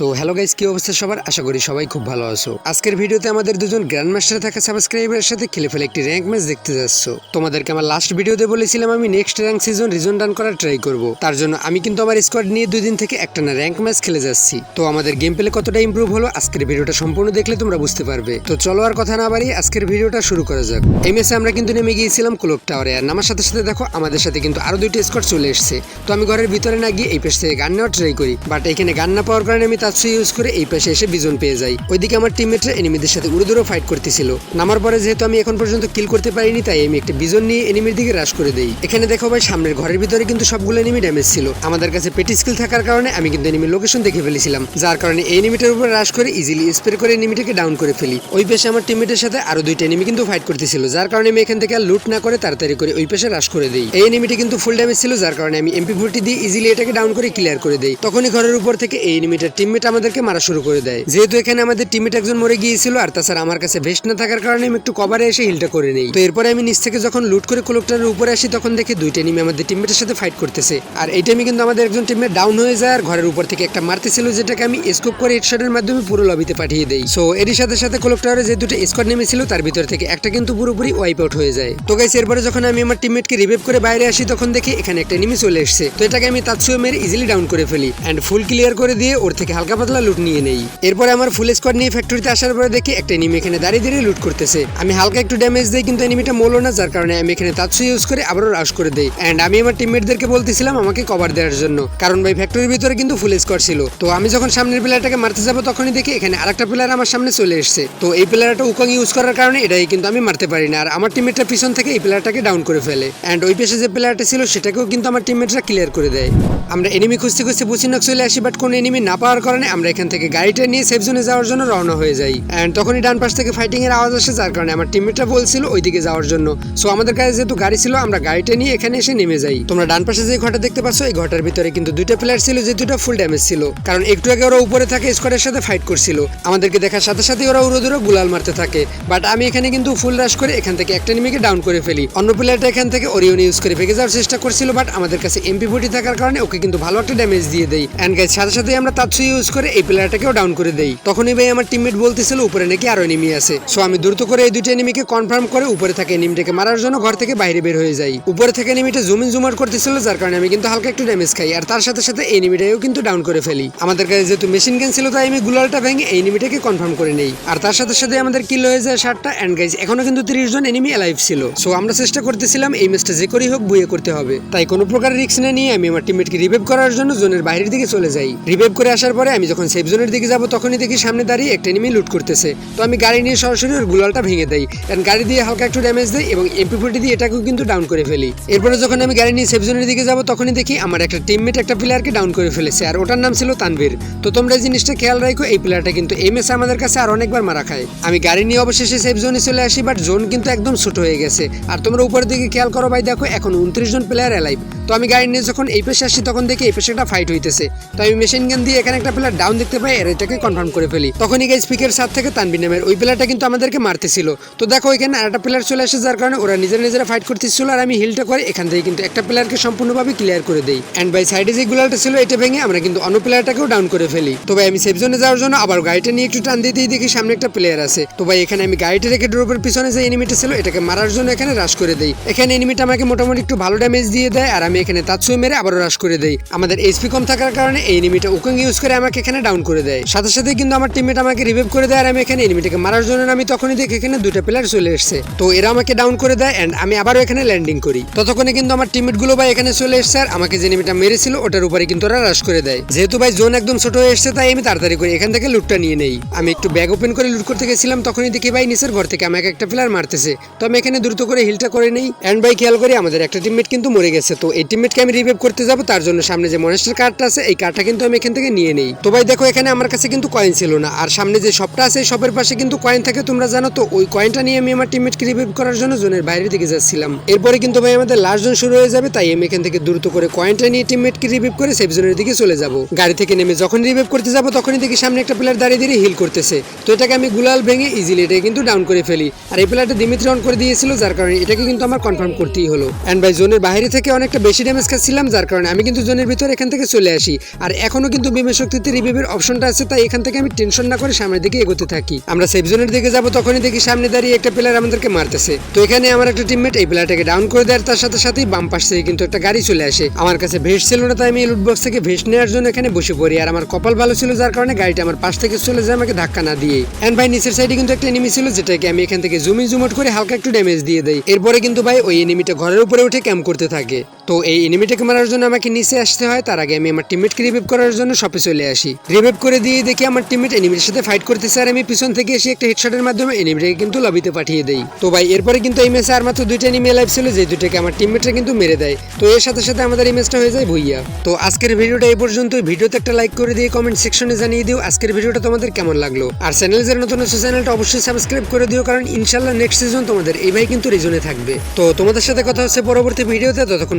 তো hello guys, কি অবস্থা সবার? আশা করি সবাই খুব ভালো আছো। আজকের ভিডিওতে আমাদের দুজন গ্র্যান্ড মাস্টারে থাকা সাবস্ক্রাইবারের সাথে খেলে ফেলে একটি র্যাঙ্ক ম্যাচ দেখতে যাচ্ছ। তোমাদেরকে আমার লাস্ট ভিডিওতে বলেছিলাম আমি next rank season region run করার ট্রাই করব। তার জন্য আমি কিন্তু আমার স্কোয়াড নিয়ে দুই দিন থেকে একটা না র্যাঙ্ক ম্যাচ খেলে যাচ্ছি। তো আমাদের গেম প্লে কতটা ইমপ্রুভ হলো আজকের ভিডিওটা সম্পূর্ণ দেখলে তোমরা বুঝতে পারবে। তো চলো আর কথা না বাড়িয়ে আজকের ভিডিওটা শুরু করা যাক। এই ম্যাচে আমরা কিন্তু নেমে গিয়েছিলাম ক্লোক টাওয়ারে আর নামার সাথে সাথে দেখো, আমাদের সাথে কিন্তু আরও দুইটি স্কোয়াড চলে এসেছে। তো আমি ঘরের ভিতরে না গিয়ে এই পেশ থেকে গান নেওয়ার ট্রাই করি। বাট এখানে গান না পাওয়ার কারণে আমি তাৎসু ইউজ করে এই পাশে এসে বিজন পেয়ে যাই। ওইদিকে আমার টিমমেটরা এনিমিদের সাথে উড়ে দূরে ফাইট করতেছিল। নামার পরে যেহেতু আমি এখন পর্যন্ত কিল করতে পারিনি, তাই আমি একটা বিজন নিয়ে এনিমির দিকে রাশ করে দেই। এখানে দেখো ভাই, সামনের ঘরের ভিতরে কিন্তু সবগুলো এনিমি ড্যামেজ ছিল। আমাদের কাছে পেটি স্কিল থাকার কারণে আমি কিন্তু এনিমির লোকেশন দেখে ফেলেছিলাম। যার কারণে এই এনিমিটার উপর রাশ করে ইজিলি স্প্রে করে এনিমিটাকে ডাউন করে ফেলি। ওই পেশে আমার টিমমেটের সাথে আরও দুইটা এনিমি কিন্তু ফাইট করতেছিল। যার কারণে আমি এখান থেকে আর লুট না করে তাড়াতাড়ি করে ওই পেশে রাশ করে দেই। এই এনিমিটি কিন্তু ফুল ড্যামেজ ছিল, যার কারণে আমি এমপি ফোরটি দিয়ে ইজিলি এটাকে ডাউন করে ক্লিয়ার করে দেই। তখনই ঘরের উপর থেকে এই এনিমিটার টিমমেট আমাদেরকে মারা শুরু করে দেয়। যেহেতু এখানে আমাদের টিমমেট একজন মরে গিয়েছিল আর তাছাড়া আমার কাছে ভেস্ট না থাকার কারণে আমি একটু কভারে এসে হিলটা করে নেই। তো এরপরে আমি নিচ থেকে যখন লুট করে কোলকটারের উপরে আসি, তখন দেখি দুইটা এনিমি আমাদের টিমমেটের সাথে ফাইট করতেছে। আর এই টাইমে কিন্তু আমাদের একজন টিমমেট ডাউন হয়ে যায় আর ঘরের উপর থেকে একটা মারতেছিল, যেটাকে আমি স্কোপ করে হেডশটের মাধ্যমে পুরো লবিতে পাঠিয়ে দেই। সো এরই সাথে সাথে কোলক যে দুটো স্কোয়াড নেমেছিল, তার ভিতর থেকে একটা কিন্তু পুরোপুরি ওয়াইপ আউট হয়ে যায়। তো গাইস এরপরে যখন আমি আমার টিমমেটকে রিভাইভ করে বাইরে আসি, তখন দেখি এখানে একটা এনিমি চলে এসেছে। তো এটাকে আমি তাৎসুয়ে মেরে ইজিলি ডাউন করে ফেলি। অ্যান্ড ফুল ক্লিয়ার করে দিয়ে ওর থেকে হালকা পাতলা লুট নিয়ে নেই। এরপরে আমার ফুল স্কোয়াড নিয়ে ফ্যাক্টরিতে আসার পরে দেখি একটা এনিমি এখানে দাঁড়িয়ে দাঁড়িয়ে লুট করতেছে। আমি হালকা একটু ড্যামেজ দিই, কিন্তু এনিমিটা মরলো না, যার কারণে আমি এখানে তাৎসু ইউজ করে আবারও রাশ করে দেই। অ্যান্ড আমি আমার টিমমেটদেরকে বলতেছিলাম আমাকে কভার দেওয়ার জন্য, কারণ ভাই ফ্যাক্টরির ভিতরে কিন্তু ফুল স্কোয়াড ছিল। তো আমি যখন সামনের প্লেয়ারটাকে মারতে যাব, তখনই দেখি এখানে আরেকটা প্লেয়ার আমার সামনে চলে এসেছে। তো এই প্লেয়ারটা উকং ইউজ করার কারণে এটাই কিন্তু আমি মারতে পারি না, আর আমার টিমমেটটা পিছন থেকে এই প্লেয়ারটাকে ডাউন করে ফেলে। অ্যান্ড ওই পেশে যে প্লেয়ারটা ছিল, সেটাকেও কিন্তু আমার টিমমেটরা ক্লিয়ার করে দেয়। আমরা এনিমি খুঁজতে খুঁজতে বুচিনক চলে আসি বাট কোনো এনিমি না পাওয়ার কারণে আমরা এখান থেকে গাড়িটা নিয়ে সেফ জোনে যাওয়ার জন্য রওনা হয়ে যাই। অ্যান্ড তখনই ডান পাশ থেকে ফাইটিং এর আওয়াজ আসে, যার কারণে আমার টিমমেটরা বলছিল ওইদিকে যাওয়ার জন্য। সো আমাদের কাছে যেহেতু গাড়ি ছিল, আমরা গাড়িটা নিয়ে এখানে এসে নেমে যাই। তোমরা ডান পাশে যে ঘরটা দেখতে পাচ্ছ, এই ঘরটার ভিতরে কিন্তু দুইটা প্লেয়ার ছিল, যে দুটো ফুল ড্যামেজ ছিল। কারণ একটু আগে ওরা উপরে থাকে স্কোয়াডের সাথে ফাইট করছিল। আমাদেরকে দেখার সাথে সাথে ওরা উড়ো দূরে গুলাল মারতে থাকে। বাট আমি এখানে কিন্তু ফুল রাশ করে এখান থেকে একটা নিমিকে ডাউন করে ফেলি। অন্য প্লেয়ারটা এখান থেকে ওরিয়ন ইউজ করে ভেঙে যাওয়ার চেষ্টা করছিল বাট আমাদের কাছে এমপি ফোর্টি থাকার কারণে ওকে কিন্তু ভালো একটা ড্যামেজ দিয়ে দেয় অ্যান্ড গাইজ সাথে সাথে আমরা তাৎসু ইউজ করে এই প্লেয়ারটাকেও ডাউন করে দেই। তখনই ভাই আমার টিমমেট বলতেছিল, উপরে নাকি আরও এনিমি আছে। সো আমি দ্রুত করে এই দুইটা এনিমিকে কনফার্ম করে উপরে থাকে এনিমিটাকে মারার জন্য ঘর থেকে বাইরে বের হয়ে যাই। উপরে থেকে এনিমিটা জুমিন জুমার করতেছিল, যার কারণে আমি কিন্তু হালকা একটু ড্যামেজ খাই। আর তার সাথে সাথে এই এনিমিটাও কিন্তু ডাউন করে ফেলি। আমাদের কাছে যেহেতু মেশিন গান ছিল, তাই আমি গুলালটা ভেঙে এই এনিমিটাকে কনফার্ম করে নেই। আর তার সাথে সাথে আমাদের কিল হয়ে যায় ষাটটা অ্যান্ড গাইজ এখনও কিন্তু তিরিশ জন এনিমি অ্যালাইভ ছিল। সো আমরা চেষ্টা করতেছিলাম এই ম্যাচটা যে করেই হোক, বুয়ে করতে হবে। তাই কোনো প্রকার রিস্ক না নিয়ে আমি আমার টিমমেটকে রিভাইভ করার জন্য জোনের বাইরের দিকে চলে যাই। রিভাইভ করে আসার পরে আমি যখন সেফ জোনের দিকে যাব, তখনই দেখি সামনে দাঁড়িয়ে একটা এনিমি লুট করতেছে। তো আমি গাড়ি নিয়ে সরাসরি ওর গুলালটা ভেঙে দেই। কারণ গাড়ি দিয়ে হালকা একটু ড্যামেজ দেয় এবং এমপি ফোর্টি দিয়ে এটাকেও কিন্তু ডাউন করে ফেলি। এরপরে যখন আমি গাড়ি নিয়ে সেফ জোনের দিকে যাব, তখনই দেখি আমার একটা টিমমেট একটা প্লেয়ারকে ডাউন করে ফেলেছে। আর ওটার নাম ছিল তানভীর। তো তোমরা এই জিনিসটা খেয়াল রাখো, এই প্লেয়ারটা কিন্তু এম ম্যাচে আমাদের কাছে আর অনেকবার মারা খায়। আমি গাড়ি নিয়ে অবশেষে সেফ জোনে চলে আসি বাট জোন কিন্তু একদম ছোট হয়ে গেছে। আর তোমরা উপরের দিকে খেয়াল করো ভাই, দেখো এখন উনত্রিশ জন প্লেয়ার অ্যালাইভ তো আমি গাড়ি নিয়ে যখন এই পেশে আসি, তখন দেখি এই পেশে একটা ফাইট হইতেছে। তো আমি মেশিন গান দিয়ে এখানে একটা প্লেয়ার ডাউন দেখতে পাই আর এটাকে কনফার্ম করে ফেলি। তখনই গাই স্পিকের সাথ থেকে তানবির নামের ওই প্লেয়ারটা কিন্তু আমাদেরকে মারতেছিল। তো দেখো এখানে আর একটা প্লেয়ার চলে আসে যার কারণে ওরা নিজেরা নিজেরা ফাইট করতেছিল আর আমি হিলটা করে এখান থেকে কিন্তু একটা প্লেয়ারকে সম্পূর্ণভাবে ক্লিয়ার করে দেই। অ্যান্ড বাই সাইডে যে গুলালটা ছিল এটা ভেঙে আমরা কিন্তু অন্য প্লেয়ারটাকেও ডাউন করে ফেলি। তো ভাই আমি সেফ জোনে যাওয়ার জন্য আবার গাড়িটা নিয়ে একটু টান দিতেই দেখি সামনে একটা প্লেয়ার আছে। তো ভাই এখানে আমি গাড়িটা রেখে ড্রোপের পিছনে যে এনিমিটা ছিল এটাকে মারার জন্য এখানে রাশ করে দেই। এখানে এনিমিটা আমাকে মোটামুটি একটু ভালো ড্যামেজ দিয়ে দেয় আর আমি এখানে তাৎসুই মেরে আবারও রাশ করে দেই। আমাদের এইচপি কম থাকার কারণে এই এনিমিটা উকং ইউজ করে আমাকে এখানে ডাউন করে দেয়। সাথে সাথে কিন্তু আমার টিমমেট আমাকে রিভাইভ করে দেয় আর আমি এখানে এনিমিটাকে মারার জন্য আমি তখনই দেখি এখানে দুটা প্লেয়ার চলে এসেছে। তো এরা আমাকে ডাউন করে দেয় অ্যান্ড আমি আবারও এখানে ল্যান্ডিং করি। ততক্ষণে কিন্তু আমার টিমমেটগুলো ভাই এখানে চলে এসেছে আর আমাকে যে এনিমিটা মেরেছিল, ওটার উপরে কিন্তু ওরা রাশ করে দেয়। যেহেতু ভাই জোন একদম ছোট হয়ে এসেছে, তাই আমি তাড়াতাড়ি করে এখান থেকে লুটটা নিয়ে নেই। আমি একটু ব্যাগ ওপেন করে লুট করতে গেছিলাম, তখনই দেখি ভাই নিচের ঘর থেকে আমাকে একটা প্লেয়ার মারতেছে। তো আমি এখানে দ্রুত করে হিলটা করে নেই। অ্যান্ড ভাই খেয়াল করি আমাদের একটা টিমমেট কিন্তু মরে গেছে। তো এই টিমমেটকে আমি রিভাইভ করতে যাব, তার জন্য সামনে যে মনেস্টার কার্ডটা আছে, এই কার্ডটা কিন্তু আমি এখান থেকে নিয়ে নেই। তো ভাই দেখো, এখানে আমার কাছে কিন্তু কয়েন ছিল না। আর সামনে যে শপটা আছে শপের পাশে কিন্তু কয়েন থাকে, তোমরা জানো তো, ওই কয়েনটা নিয়ে আমি আমার টিমমেটকে রিভাইভ করার জন্য জোনের বাইরের দিকে যাচ্ছিলাম। এরপরে কিন্তু ভাই আমাদের লাস্ট জোন শুরু হয়ে যাবে, তাই আমি এখান থেকে দ্রুত করে কয়েনটা নিয়ে টিমমেটকে রিভাইভ করে সেফ জোনের দিকে চলে যাব। গাড়ি থেকে নেমে যখন রিভাইভ করতে যাব, তখনই দেখি সামনে একটা প্লেয়ার দাঁড়িয়ে দাঁড়িয়ে হিল করতেছে। তো এটাকে আমি গুলাল ভেঙে ইজিলি এটাকে কিন্তু ডাউন করে ফেলি। আর এই প্লেয়ারটা দিমিত্রি অন করে দিয়েছিল, যার কারণে এটাকে কিন্তু আমার কনফার্ম করতেই হলো। অ্যান্ড ভাই জোনের বাইরে থেকে অনেকটা বেশি ড্যামেজ খাচ্ছিলাম, যার কারণে আমি কিন্তু জোনের ভিতরে এখান থেকে চলে আসি। আর এখনও কিন্তু বিমের শক্তিতে রিভিভের অপশনটা আছে, তাই এখান থেকে আমি টেনশন না করে সামনের দিকে এগোতে থাকি। আমরা সেফ জোনের দিকে যাব, তখনই দেখি সামনে দাঁড়িয়ে একটা প্লেয়ার আমাদেরকে মারতেছে। তো এখানে আমার একটা টিমমেট এই প্লেয়ারটাকে ডাউন করে দেয় তার সাথে সাথেই বাম পাশ থেকে কিন্তু একটা গাড়ি চলে আসে। আমার কাছে ভেস্ট ছিল না, তাই আমি লুট বক্স থেকে ভেস্ট নেওয়ার জন্য এখানে বসে পড়ি, আর আমার কপাল ভালো ছিল, যার কারণে গাড়িটা আমার পাশ থেকে চলে যায় আমাকে ধাক্কা না দিয়ে। এন্ড ভাই, নিচের সাইডে কিন্তু একটা এনিমি ছিল, যেটাকে আমি এখান থেকে জুমি জুমট করে হালকা একটু ড্যামেজ দিয়ে দেয় এরপরে কিন্তু ভাই, ওই এনিমিটা ঘরের উপরে উঠে ক্যাম্প করতে থাকে। তো এই এনিমিটাকে মারার জন্য আমাকে নিচে আসতে হয়, তার আগে আমি আমার টিমমেটকে রিভিভ করার জন্য শপে চলে আসি। রিভিভ করে দিয়ে দেখি আমার টিমমেট এনিমির সাথে ফাইট করতেছে আর আমি পিছন থেকে এসে একটা হেডশটের মাধ্যমে এনিমিটাকে কিন্তু লবিতে পাঠিয়ে দেই। তো ভাই, এরপরে কিন্তু এই ম্যাচে আর মাত্র দুইটা এনিমি লাইভ ছিল যে দুইটাকে আমার টিমমেটরা কিন্তু মেরে দেয়। তো এর সাথে সাথে আমাদের এই ম্যাচটা হয়ে যায় ভুইয়া। তো আজকের ভিডিওটা এই পর্যন্ত ভিডিওতে একটা লাইক করে দিয়ে কমেন্ট সেকশনে জানিয়ে দিও, আজকের ভিডিওটা তোমাদের কেমন লাগল? আর চ্যানেল যারা নতুন আছে চ্যানেলটা অবশ্যই সাবস্ক্রাইব করে দিও, কারণ ইনশাল্লাহ নেক্সট সিজন তোমাদের এই ভাই কিন্তু রিজনে থাকবে। তো তোমাদের সাথে কথা হচ্ছে পরবর্তী ভিডিওতে, ততক্ষণ